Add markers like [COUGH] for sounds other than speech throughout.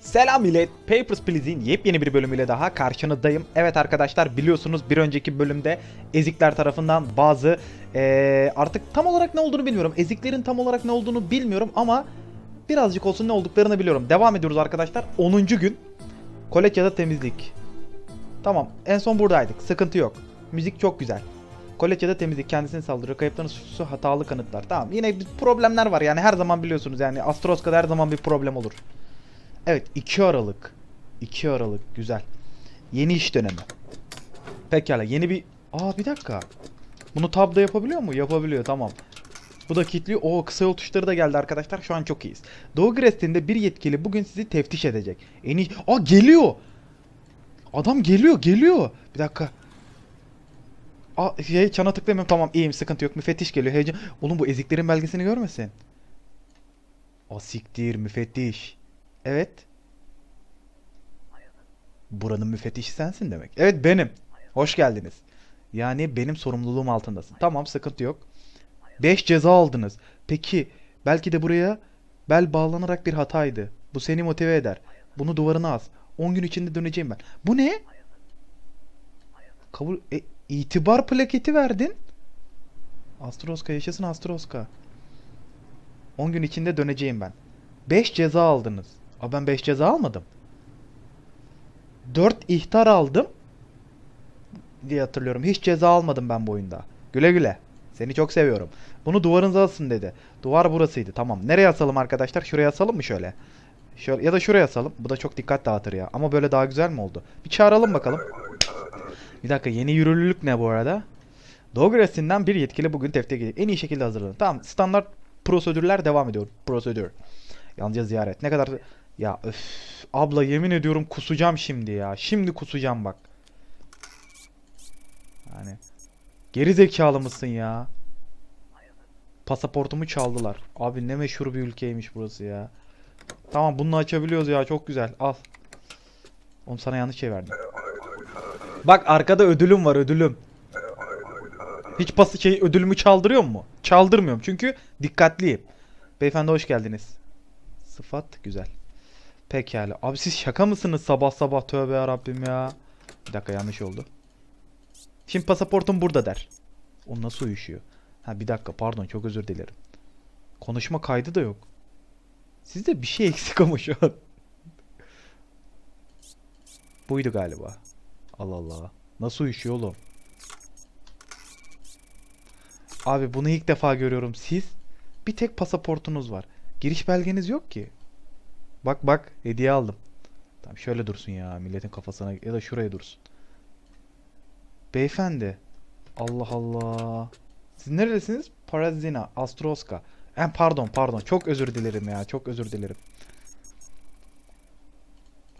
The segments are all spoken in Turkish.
Selam millet. Papers, Please'in yepyeni bir bölümüyle daha karşınızdayım. Evet arkadaşlar biliyorsunuz bir önceki bölümde ezikler tarafından bazı eee, artık tam olarak ne olduğunu bilmiyorum. Eziklerin tam olarak ne olduğunu bilmiyorum ama birazcık olsun ne olduklarını biliyorum. Devam ediyoruz arkadaşlar. 10. gün. Kolekya'da temizlik. Tamam en son buradaydık. Sıkıntı yok. Müzik çok güzel. Kolekya'da temizlik kendisini saldırıyor. Kayıpların suçlusu hatalı kanıtlar. Tamam yine problemler var yani her zaman biliyorsunuz yani Astroska'da her zaman bir problem olur. Evet 2 Aralık. 2 Aralık güzel. Yeni iş dönemi. Pekala yeni bir... Aa bir dakika. Bunu tabda yapabiliyor mu? Yapabiliyor tamam. Bu da kilitliyor. Oo kısa yol tuşları da geldi arkadaşlar. Şu an çok iyiyiz. Doğu Grestin'de bir yetkili bugün sizi teftiş edecek. En iyi... Aa geliyor. Adam geliyor geliyor. Bir dakika. Aa şey çana tıklayamıyorum. Tamam iyiyim sıkıntı yok. Müfettiş geliyor. Heyecan... Oğlum bu eziklerin belgesini görmesin. Asiktir müfettiş. Evet. Buranın müfettişi sensin demek. Evet benim. Hoş geldiniz. Yani benim sorumluluğum altındasın. Tamam sıkıntı yok. 5 ceza aldınız. Peki belki de buraya bel bağlanarak bir hataydı. Bu seni motive eder. Bunu duvarına as. 10 gün içinde döneceğim ben. Bu ne? Kabul e, itibar plaketi verdin. Astroska yaşasın Astroska. 10 gün içinde döneceğim ben. 5 ceza aldınız. Aa ben 5 ceza almadım. 4 ihtar aldım diye hatırlıyorum. Hiç ceza almadım ben bu oyunda. Güle güle. Seni çok seviyorum. Bunu duvarınıza asın dedi. Duvar burasıydı. Tamam. Nereye asalım arkadaşlar? Şuraya asalım mı şöyle? Şöyle ya da şuraya asalım. Bu da çok dikkat dağıtır ya. Ama böyle daha güzel mi oldu? Bir çağıralım bakalım. Bir dakika yeni yürürlülük ne bu arada? Dogress'inden bir yetkili bugün teftiye gelecek. En iyi şekilde hazırlanın. Tamam standart prosedürler devam ediyor. Prosedür. Yalnızca ziyaret. Ne kadar... Ya öf. Abla yemin ediyorum kusacağım şimdi ya. Şimdi kusacağım bak. Yani. Geri zekalı mısın ya? Pasaportumu çaldılar. Abi ne meşhur bir ülkeymiş burası ya. Tamam bunu açabiliyoruz ya çok güzel. Al. Oğlum sana yanlış şey verdim. Bak arkada ödülüm var ödülüm. Hiç pası şey ödülümü çaldırıyor mu? Çaldırmıyorum çünkü dikkatliyim. Beyefendi hoş geldiniz. Sıfat güzel. Pekala. Abi siz şaka mısınız sabah sabah tövbe yarabbim ya. Bir dakika yanlış oldu. Şimdi pasaportum burada der. O nasıl uyuşuyor? Ha bir dakika pardon çok özür dilerim. Konuşma kaydı da yok. Sizde bir şey eksik ama şu an. Buydu galiba. Allah Allah. Nasıl uyuşuyor oğlum? Abi bunu ilk defa görüyorum. Siz bir tek pasaportunuz var. Giriş belgeniz yok ki. Bak bak hediye aldım. Tamam şöyle dursun ya milletin kafasına ya da şuraya dursun. Beyefendi. Allah Allah. Siz neredesiniz? Parazina, Astroska. En pardon pardon çok özür dilerim ya çok özür dilerim.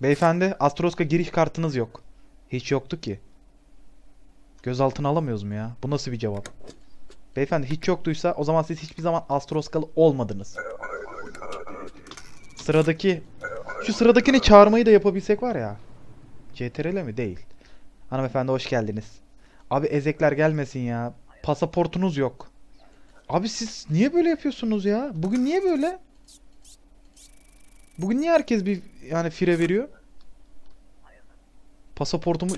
Beyefendi Astroska giriş kartınız yok. Hiç yoktu ki. Gözaltına alamıyoruz mu ya? Bu nasıl bir cevap? Beyefendi hiç yoktuysa o zaman siz hiçbir zaman Astroskalı olmadınız. Sıradaki şu sıradakini çağırmayı da yapabilsek var ya. CTRL mi? Değil. Hanımefendi hoş geldiniz. Abi ezekler gelmesin ya. Pasaportunuz yok. Abi siz niye böyle yapıyorsunuz ya? Bugün niye böyle? Bugün niye herkes bir yani fire veriyor? Pasaportumu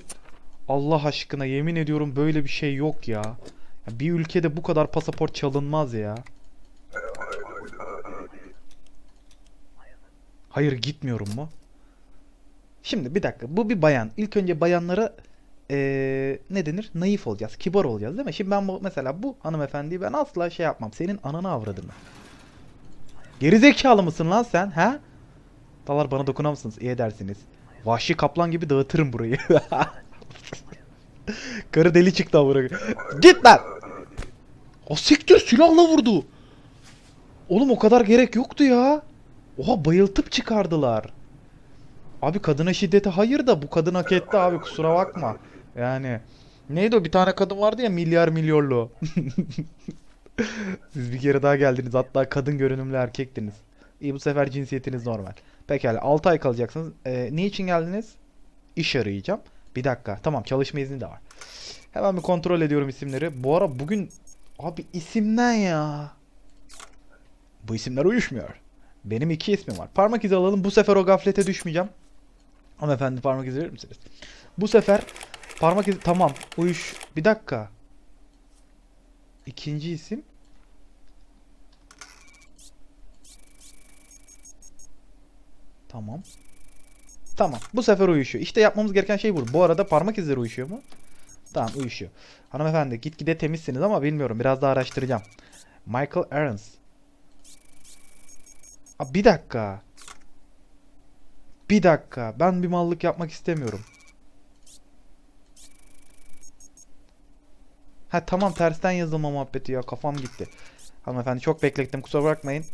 Allah aşkına yemin ediyorum böyle bir şey yok ya. Bir ülkede bu kadar pasaport çalınmaz ya. Hayır gitmiyorum mu? Şimdi bir dakika bu bir bayan. İlk önce bayanlara eee, ne denir? Naif olacağız, kibar olacağız değil mi? Şimdi ben bu, mesela bu hanımefendiyi ben asla şey yapmam. Senin ananı avradını. Gerizekalı mısın lan sen? Ha? Dalar bana dokunur musunuz? İyi edersiniz. Vahşi kaplan gibi dağıtırım burayı. [LAUGHS] Karı deli çıktı buraya. Git lan! O siktir silahla vurdu. Oğlum o kadar gerek yoktu ya. Oha bayıltıp çıkardılar. Abi kadına şiddete hayır da bu kadın hak etti abi kusura bakma. Yani neydi o bir tane kadın vardı ya milyar milyonlu. [LAUGHS] Siz bir kere daha geldiniz hatta kadın görünümlü erkektiniz. İyi bu sefer cinsiyetiniz normal. Pekala 6 ay kalacaksınız. Ee, ne için geldiniz? İş arayacağım. Bir dakika tamam çalışma izni de var. Hemen bir kontrol ediyorum isimleri. Bu ara bugün abi isimden ya. Bu isimler uyuşmuyor. Benim iki ismim var. Parmak izi alalım. Bu sefer o gaflete düşmeyeceğim. Hanımefendi parmak izi verir misiniz? Bu sefer parmak izi... Tamam. Uyuş... Bir dakika. İkinci isim. Tamam. Tamam. Bu sefer uyuşuyor. İşte yapmamız gereken şey bu. Bu arada parmak izleri uyuşuyor mu? Tamam uyuşuyor. Hanımefendi gitgide temizsiniz ama bilmiyorum. Biraz daha araştıracağım. Michael Aarons. Aa, bir dakika. Bir dakika. Ben bir mallık yapmak istemiyorum. Ha tamam tersten yazılma muhabbeti ya. Kafam gitti. Hanımefendi çok beklettim. Kusura bakmayın.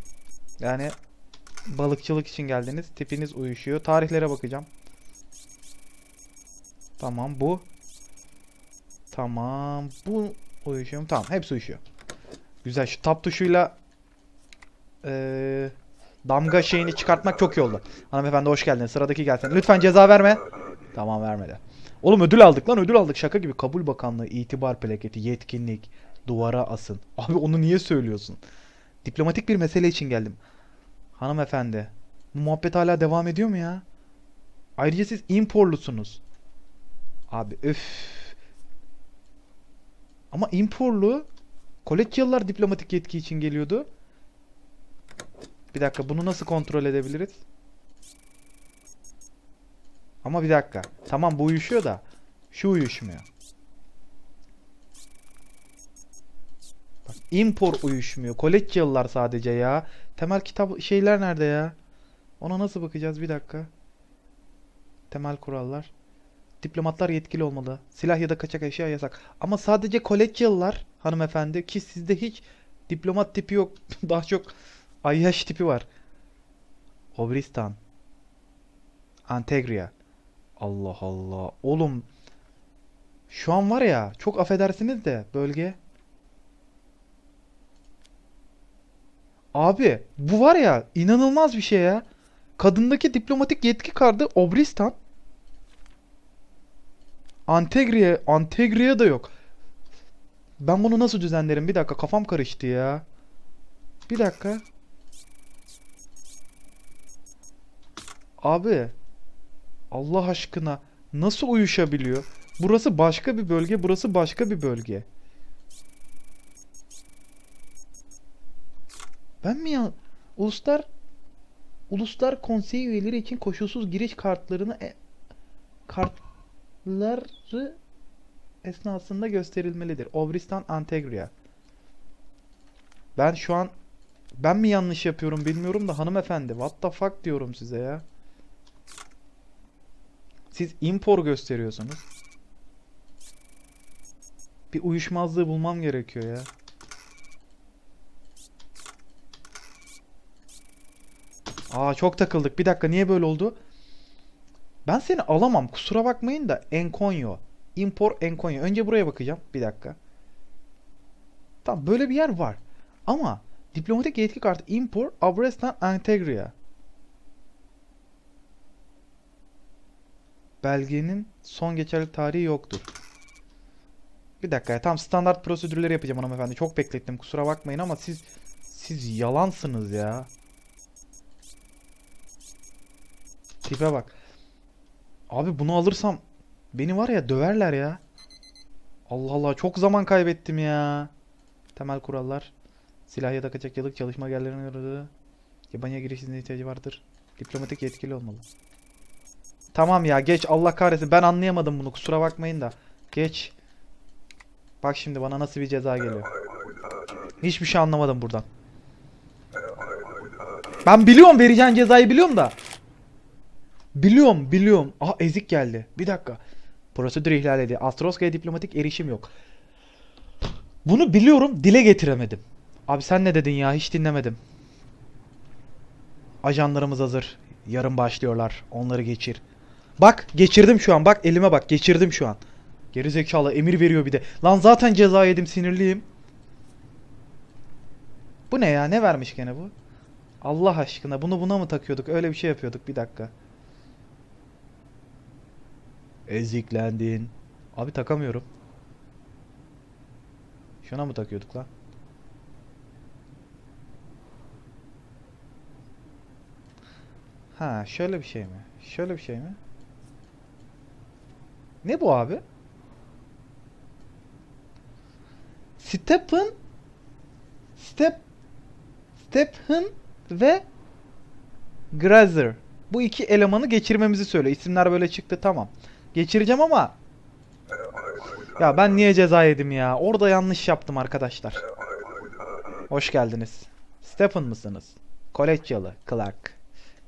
Yani balıkçılık için geldiniz. Tipiniz uyuşuyor. Tarihlere bakacağım. Tamam bu. Tamam. Bu uyuşuyor mu? Tamam. Hepsi uyuşuyor. Güzel. Şu tab tuşuyla eee, damga şeyini çıkartmak çok iyi oldu. Hanımefendi hoş geldiniz. Sıradaki gelsin. Lütfen ceza verme. Tamam vermedi. Oğlum ödül aldık lan ödül aldık. Şaka gibi. Kabul Bakanlığı, itibar plaketi, yetkinlik, duvara asın. Abi onu niye söylüyorsun? Diplomatik bir mesele için geldim. Hanımefendi. Bu muhabbet hala devam ediyor mu ya? Ayrıca siz imporlusunuz. Abi öf. Ama imporlu Koletyalılar diplomatik yetki için geliyordu. Bir dakika bunu nasıl kontrol edebiliriz? Ama bir dakika. Tamam bu uyuşuyor da şu uyuşmuyor. Bak impor uyuşmuyor. Koletyalılar sadece ya. Temel kitap şeyler nerede ya? Ona nasıl bakacağız? Bir dakika. Temel kurallar. Diplomatlar yetkili olmalı. Silah ya da kaçak eşya yasak. Ama sadece Koletyalılar hanımefendi ki sizde hiç diplomat tipi yok. [LAUGHS] Daha çok ayyaş tipi var. Obristan. Antegria. Allah Allah. Oğlum şu an var ya çok affedersiniz de bölge. Abi bu var ya inanılmaz bir şey ya. Kadındaki diplomatik yetki kartı Obristan. Antegriye, Antegriye de yok. Ben bunu nasıl düzenlerim? Bir dakika kafam karıştı ya. Bir dakika. Abi Allah aşkına nasıl uyuşabiliyor? Burası başka bir bölge, burası başka bir bölge. Ben mi ya? Uluslar Uluslar Konseyi üyeleri için koşulsuz giriş kartlarını e, kartları esnasında gösterilmelidir. Obristan Antegria. Ben şu an ben mi yanlış yapıyorum bilmiyorum da hanımefendi what the fuck diyorum size ya. Siz impor gösteriyorsunuz. Bir uyuşmazlığı bulmam gerekiyor ya. Aa çok takıldık. Bir dakika niye böyle oldu? Ben seni alamam. Kusura bakmayın da Enkonyo. Impor Enkonyo. Önce buraya bakacağım. Bir dakika. Tamam böyle bir yer var. Ama diplomatik yetki kartı Impor Abrestan Antegria. Belgenin son geçerli tarihi yoktur. Bir dakika ya. Tam standart prosedürleri yapacağım hanımefendi. Çok beklettim. Kusura bakmayın ama siz siz yalansınız ya. Tipe bak. Abi bunu alırsam beni var ya döverler ya. Allah Allah çok zaman kaybettim ya. Temel kurallar. Silah ya da kaçakçılık çalışma yerlerine göre yabancıya giriş iznine ihtiyacı vardır. Diplomatik yetkili olmalı. Tamam ya geç Allah kahretsin ben anlayamadım bunu kusura bakmayın da. Geç. Bak şimdi bana nasıl bir ceza geliyor. Hiçbir şey anlamadım buradan. Ben biliyorum vereceğin cezayı biliyorum da. Biliyorum, biliyorum. Aha ezik geldi. Bir dakika. Prosedür ihlal edildi. Astroska'ya diplomatik erişim yok. Bunu biliyorum, dile getiremedim. Abi sen ne dedin ya? Hiç dinlemedim. Ajanlarımız hazır. Yarın başlıyorlar. Onları geçir. Bak, geçirdim şu an. Bak elime bak. Geçirdim şu an. Geri zekalı emir veriyor bir de. Lan zaten ceza yedim, sinirliyim. Bu ne ya? Ne vermiş gene bu? Allah aşkına bunu buna mı takıyorduk? Öyle bir şey yapıyorduk. Bir dakika. Eziklendin. Abi takamıyorum. Şuna mı takıyorduk lan? Ha şöyle bir şey mi? Şöyle bir şey mi? Ne bu abi? Stephen Step Stephen ve Grazer. Bu iki elemanı geçirmemizi söylüyor. İsimler böyle çıktı tamam. Geçireceğim ama ya ben niye ceza yedim ya? Orada yanlış yaptım arkadaşlar. Hoş geldiniz. Stephen mısınız? Kolejyalı Clark.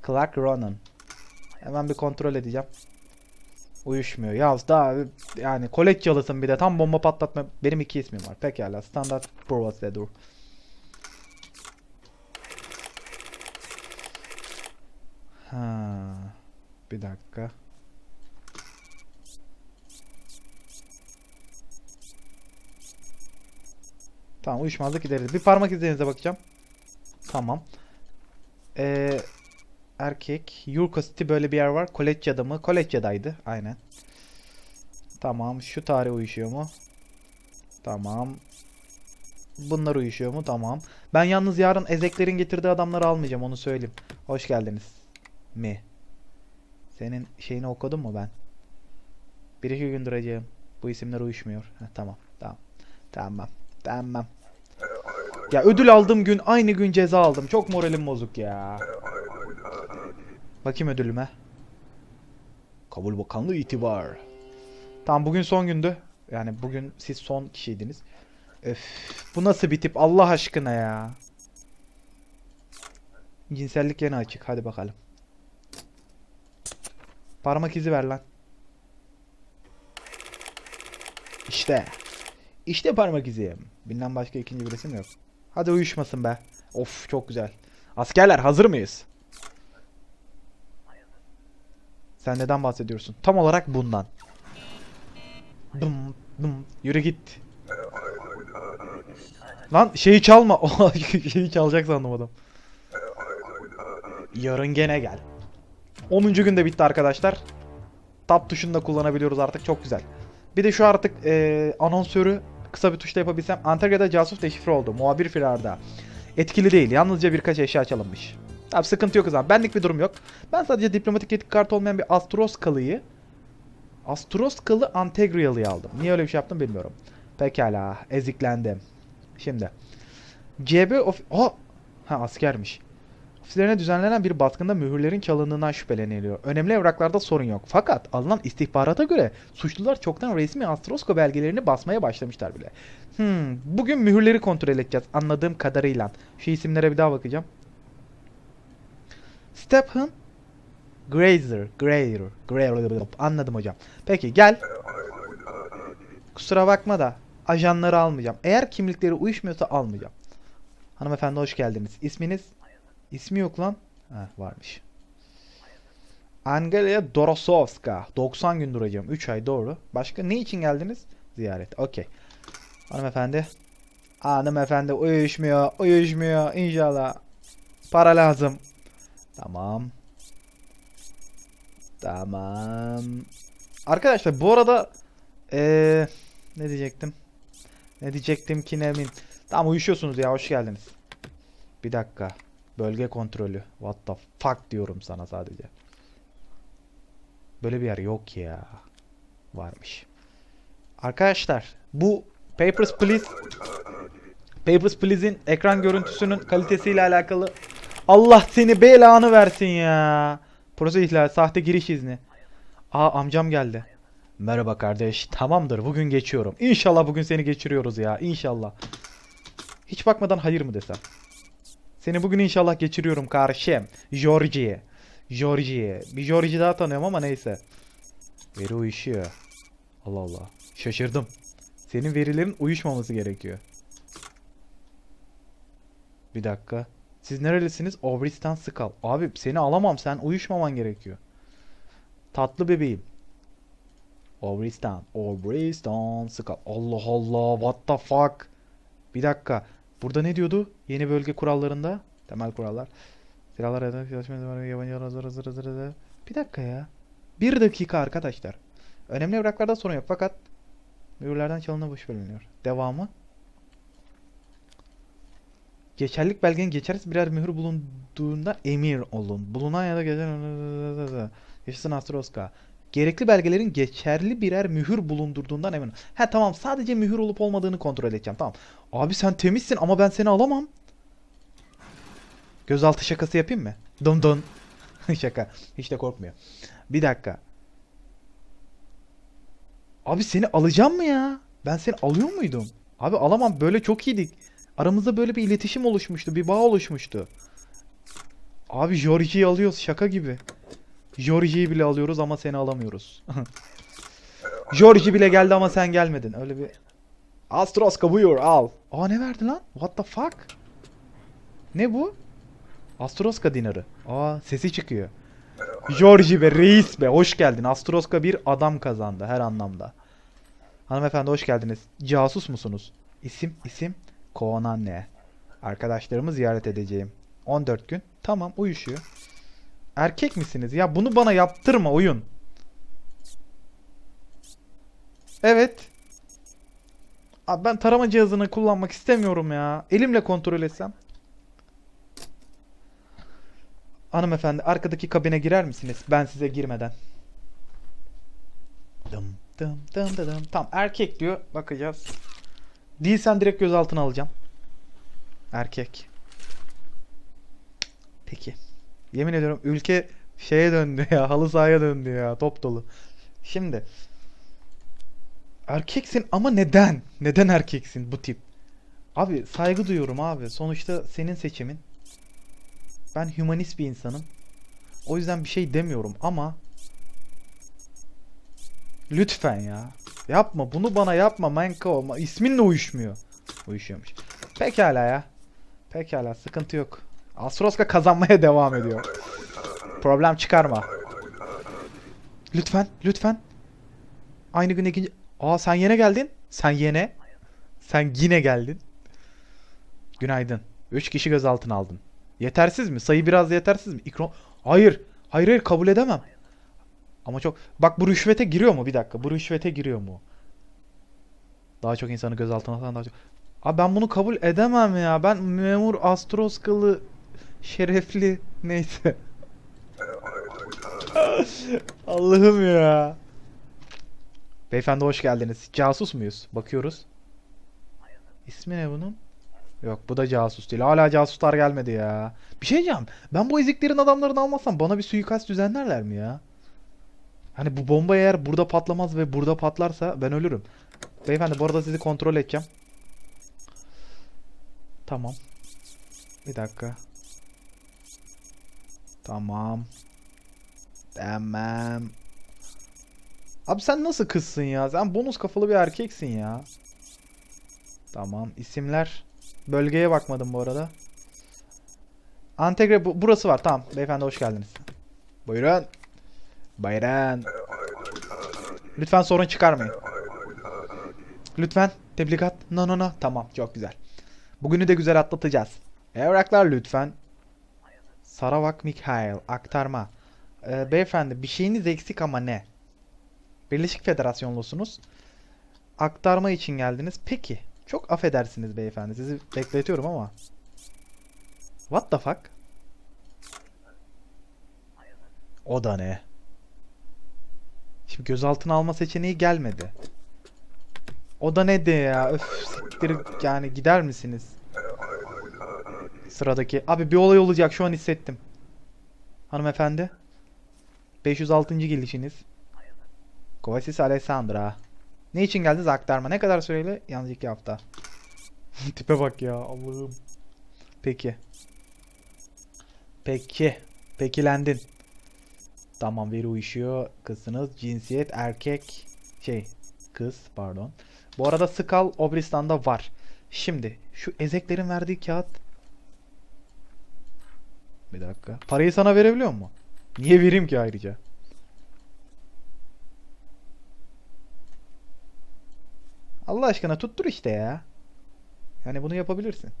Clark Ronan. Hemen bir kontrol edeceğim. Uyuşmuyor. Ya daha yani kolejyalısın bir de tam bomba patlatma. Benim iki ismim var. Pekala. Standart prosedur. Ha. Bir dakika. Tamam uyuşmazlık gideriz. Bir parmak izlerinize bakacağım. Tamam. Ee, erkek. Yurko City böyle bir yer var. Kolejya'da mı? Kolejya'daydı. Aynen. Tamam. Şu tarih uyuşuyor mu? Tamam. Bunlar uyuşuyor mu? Tamam. Ben yalnız yarın ezeklerin getirdiği adamları almayacağım. Onu söyleyeyim. Hoş geldiniz. Mi? Senin şeyini okudum mu ben? Bir iki gündür acıyım. Bu isimler uyuşmuyor. Heh, tamam. Tamam. Tamam. Tamam. Ya ödül aldığım gün aynı gün ceza aldım. Çok moralim bozuk ya. Bakayım ödülüme. Kabul Bakanlığı itibar. Tamam bugün son gündü. Yani bugün siz son kişiydiniz. Öf, bu nasıl bir tip Allah aşkına ya. Cinsellik yine açık. Hadi bakalım. Parmak izi ver lan. İşte. İşte parmak izim. Binden başka ikinci bir resim yok. Hadi uyuşmasın be. Of çok güzel. Askerler hazır mıyız? Sen neden bahsediyorsun? Tam olarak bundan. Dım dım. Yürü git. Lan şeyi çalma. [LAUGHS] Şeyi çalacak sandım adam. Yarın gene gel. 10. günde bitti arkadaşlar. Tab tuşunu da kullanabiliyoruz artık. Çok güzel. Bir de şu artık eee anonsörü kısa bir tuşla yapabilsem. Antalya'da casus deşifre oldu. Muhabir firarda. Etkili değil. Yalnızca birkaç eşya çalınmış. Tabi sıkıntı yok o zaman. Benlik bir durum yok. Ben sadece diplomatik yetik kartı olmayan bir Astroskalı'yı Astroskalı Antegrial'ı aldım. Niye öyle bir şey yaptım bilmiyorum. Pekala. Eziklendim. Şimdi. CB of... Aa! Ha askermiş. Ofislerine düzenlenen bir baskında mühürlerin çalındığından şüpheleniliyor. Önemli evraklarda sorun yok. Fakat alınan istihbarata göre suçlular çoktan resmi Astrosko belgelerini basmaya başlamışlar bile. Hmm, bugün mühürleri kontrol edeceğiz anladığım kadarıyla. Şu isimlere bir daha bakacağım. Stephen Grazer, Grazer, Grazer. Anladım hocam. Peki gel. Kusura bakma da ajanları almayacağım. Eğer kimlikleri uyuşmuyorsa almayacağım. Hanımefendi hoş geldiniz. İsminiz? İsmi yok lan. Ha varmış. Angelia Dorosovska. 90 gün duracağım. 3 ay doğru. Başka ne için geldiniz? Ziyaret. Okey. Hanımefendi. Hanımefendi uyuşmuyor. Uyuşmuyor. İnşallah. Para lazım. Tamam. Tamam. Arkadaşlar bu arada eee ne diyecektim? Ne diyecektim ki ne min. Tamam uyuşuyorsunuz ya hoş geldiniz. Bir dakika. Bölge kontrolü. What the fuck diyorum sana sadece. Böyle bir yer yok ya. Varmış. Arkadaşlar bu Papers, Please Papers, Please'in ekran görüntüsünün kalitesiyle alakalı Allah seni belanı versin ya. Proje ihlali, sahte giriş izni. Aa amcam geldi. Merhaba kardeş. Tamamdır. Bugün geçiyorum. İnşallah bugün seni geçiriyoruz ya. İnşallah. Hiç bakmadan hayır mı desem? Seni bugün inşallah geçiriyorum karşım. Georgie. Georgie. Bir Georgie daha tanıyorum ama neyse. Veri uyuşuyor. Allah Allah. Şaşırdım. Senin verilerin uyuşmaması gerekiyor. Bir dakika. Siz nerelisiniz? Obristan Skal. Abi seni alamam. Sen uyuşmaman gerekiyor. Tatlı bebeğim. Obristan. Obristan Skal. Allah Allah. What the fuck? Bir dakika. Burada ne diyordu? Yeni bölge kurallarında. Temel kurallar. Silahlar ya da zamanı yabancı hazır hazır hazır. Bir dakika ya. Bir dakika arkadaşlar. Önemli evraklarda sorun yok fakat mühürlerden çalınan boş bölünüyor. Devamı. Geçerlik belgenin geçersiz birer mühür bulunduğundan emir olun. Bulunan ya da geçen... Yaşasın Astroska. Gerekli belgelerin geçerli birer mühür bulundurduğundan emin. Ha tamam sadece mühür olup olmadığını kontrol edeceğim. Tamam. Abi sen temizsin ama ben seni alamam. Gözaltı şakası yapayım mı? Dın dın. [LAUGHS] Şaka. Hiç de korkmuyor. Bir dakika. Abi seni alacağım mı ya? Ben seni alıyor muydum? Abi alamam. Böyle çok iyiydik. Aramızda böyle bir iletişim oluşmuştu. Bir bağ oluşmuştu. Abi Georgie'yi alıyoruz. Şaka gibi. Georgie'yi bile alıyoruz ama seni alamıyoruz. [LAUGHS] Georgie bile geldi ama sen gelmedin. Öyle bir... Astroska buyur al. Aa ne verdi lan? What the fuck? Ne bu? Astroska dinarı. Aa sesi çıkıyor. Georgie be reis be hoş geldin. Astroska bir adam kazandı her anlamda. Hanımefendi hoş geldiniz. Casus musunuz? İsim isim Konanne. Arkadaşlarımı ziyaret edeceğim. 14 gün. Tamam uyuşuyor. Erkek misiniz? Ya bunu bana yaptırma oyun. Evet. Abi ben tarama cihazını kullanmak istemiyorum ya. Elimle kontrol etsem. Hanımefendi arkadaki kabine girer misiniz? Ben size girmeden. Dım dım dım dım. Tamam erkek diyor. Bakacağız. Değilsen direkt gözaltına alacağım. Erkek. Peki. Yemin ediyorum ülke şeye döndü ya. [LAUGHS] Halı sahaya döndü ya. Top dolu. Şimdi. Erkeksin ama neden? Neden erkeksin bu tip? Abi saygı duyuyorum abi. Sonuçta senin seçimin. Ben hümanist bir insanım. O yüzden bir şey demiyorum ama lütfen ya. Yapma bunu bana yapma Manko. İsminle uyuşmuyor. Uyuşuyormuş. Pekala ya. Pekala sıkıntı yok. Astroska kazanmaya devam ediyor. Problem çıkarma. Lütfen, lütfen. Aynı gün ikinci... Aa sen yine geldin. Sen yine. Sen yine geldin. Günaydın. 3 kişi gözaltına aldın. Yetersiz mi? Sayı biraz yetersiz mi? İkram... Hayır. Hayır hayır kabul edemem. Ama çok... Bak bu rüşvete giriyor mu? Bir dakika. Bu rüşvete giriyor mu? Daha çok insanı gözaltına alan daha çok... Abi ben bunu kabul edemem ya. Ben memur Astroskalı şerefli neyse. [LAUGHS] Allah'ım ya. Beyefendi hoş geldiniz. Casus muyuz? Bakıyoruz. İsmi ne bunun? Yok bu da casus değil. Hala casuslar gelmedi ya. Bir şey diyeceğim. Ben bu eziklerin adamlarını almazsam bana bir suikast düzenlerler mi ya? Hani bu bomba eğer burada patlamaz ve burada patlarsa ben ölürüm. Beyefendi bu arada sizi kontrol edeceğim. Tamam. Bir dakika. Tamam. Tamam. Abi sen nasıl kızsın ya? Sen bonus kafalı bir erkeksin ya. Tamam. isimler. Bölgeye bakmadım bu arada. Antegre bu, burası var. Tamam. Beyefendi hoş geldiniz. Buyurun. Buyurun. Lütfen sorun çıkarmayın. Lütfen. Tebligat. No no no. Tamam. Çok güzel. Bugünü de güzel atlatacağız. Evraklar lütfen. Saravak Mikhail. Aktarma. Ee, beyefendi bir şeyiniz eksik ama ne? Birleşik Federasyonlusunuz. Aktarma için geldiniz. Peki. Çok affedersiniz beyefendi. Sizi bekletiyorum ama. What the fuck? O da ne? Şimdi gözaltına alma seçeneği gelmedi. O da ne de ya? Öf siktir yani gider misiniz? Sıradaki. Abi bir olay olacak şu an hissettim. Hanımefendi. 506. gelişiniz. Kovasis Alessandra. Ne için geldiniz aktarma? Ne kadar süreyle? Yalnız iki hafta. [LAUGHS] Tipe bak ya Allah'ım. Peki. Peki. Pekilendin. Tamam veri uyuşuyor. Kızsınız. Cinsiyet erkek. Şey. Kız pardon. Bu arada Skal Obristan'da var. Şimdi şu ezeklerin verdiği kağıt. Bir dakika. Parayı sana verebiliyor mu? Niye vereyim ki ayrıca? Allah aşkına tuttur işte ya. Yani bunu yapabilirsin.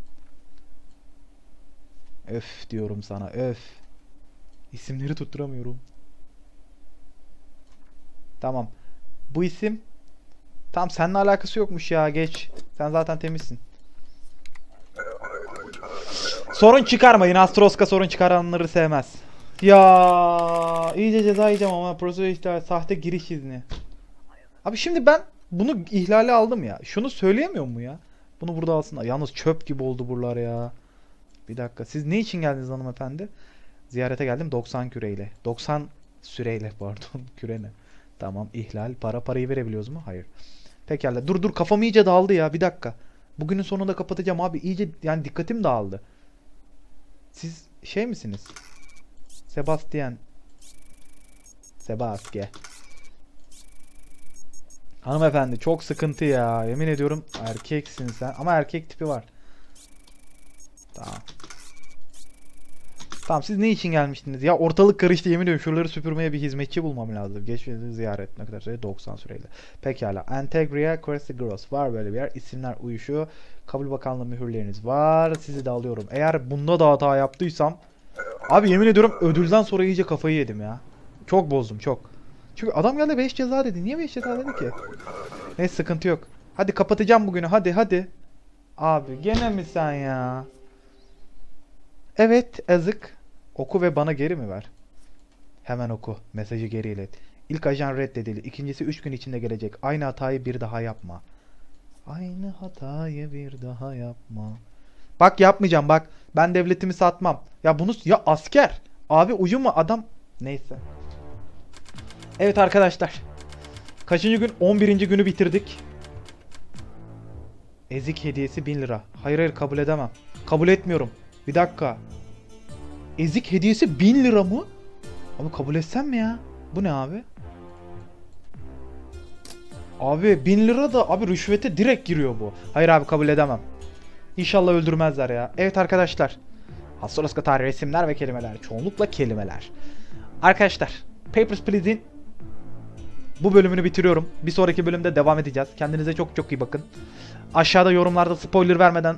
Öf diyorum sana öf. İsimleri tutturamıyorum. Tamam. Bu isim Tam seninle alakası yokmuş ya geç. Sen zaten temizsin. Sorun çıkarmayın. Astroska sorun çıkaranları sevmez. Ya iyice ceza yiyeceğim ama prosedür ihlal, sahte giriş izni. Abi şimdi ben bunu ihlale aldım ya. Şunu söyleyemiyor mu ya? Bunu burada alsınlar. Yalnız çöp gibi oldu buralar ya. Bir dakika. Siz ne için geldiniz hanımefendi? Ziyarete geldim 90 küreyle. 90 süreyle pardon. [LAUGHS] Küre ne? Tamam ihlal. Para parayı verebiliyoruz mu? Hayır. Pekala. Dur dur kafam iyice dağıldı ya. Bir dakika. Bugünün sonunda kapatacağım abi. İyice yani dikkatim dağıldı. Siz şey misiniz? Sebastian. Sebastian. Hanımefendi çok sıkıntı ya. Yemin ediyorum erkeksin sen. Ama erkek tipi var. Tamam. Tamam siz ne için gelmiştiniz? Ya ortalık karıştı yemin ediyorum. Şuraları süpürmeye bir hizmetçi bulmam lazım. Geçmedi ziyaret ne kadar süre? 90 süreyle. Pekala. Antegria, Cresty Gross. Var böyle bir yer. İsimler uyuşuyor. Kabul Bakanlığı mühürleriniz var. Sizi de alıyorum. Eğer bunda da hata yaptıysam Abi yemin ediyorum ödülden sonra iyice kafayı yedim ya. Çok bozdum çok. Çünkü adam geldi 5 ceza dedi. Niye 5 ceza dedi ki? Neyse sıkıntı yok. Hadi kapatacağım bugünü hadi hadi. Abi gene mi sen ya? Evet Ezık. Oku ve bana geri mi ver? Hemen oku. Mesajı geri ilet. İlk ajan reddedildi. İkincisi 3 gün içinde gelecek. Aynı hatayı bir daha yapma. Aynı hatayı bir daha yapma. Bak yapmayacağım bak. Ben devletimi satmam. Ya bunu ya asker. Abi uyuma adam. Neyse. Evet arkadaşlar. Kaçıncı gün? 11. günü bitirdik. Ezik hediyesi 1000 lira. Hayır hayır kabul edemem. Kabul etmiyorum. Bir dakika. Ezik hediyesi 1000 lira mı? Abi kabul etsem mi ya? Bu ne abi? Abi 1000 lira da abi rüşvete direkt giriyor bu. Hayır abi kabul edemem. İnşallah öldürmezler ya. Evet arkadaşlar. Hassoroska tarih resimler ve kelimeler. Çoğunlukla kelimeler. Arkadaşlar. Papers, Please'in bu bölümünü bitiriyorum. Bir sonraki bölümde devam edeceğiz. Kendinize çok çok iyi bakın. Aşağıda yorumlarda spoiler vermeden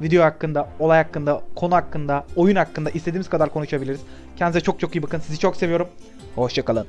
video hakkında, olay hakkında, konu hakkında, oyun hakkında istediğimiz kadar konuşabiliriz. Kendinize çok çok iyi bakın. Sizi çok seviyorum. Hoşçakalın.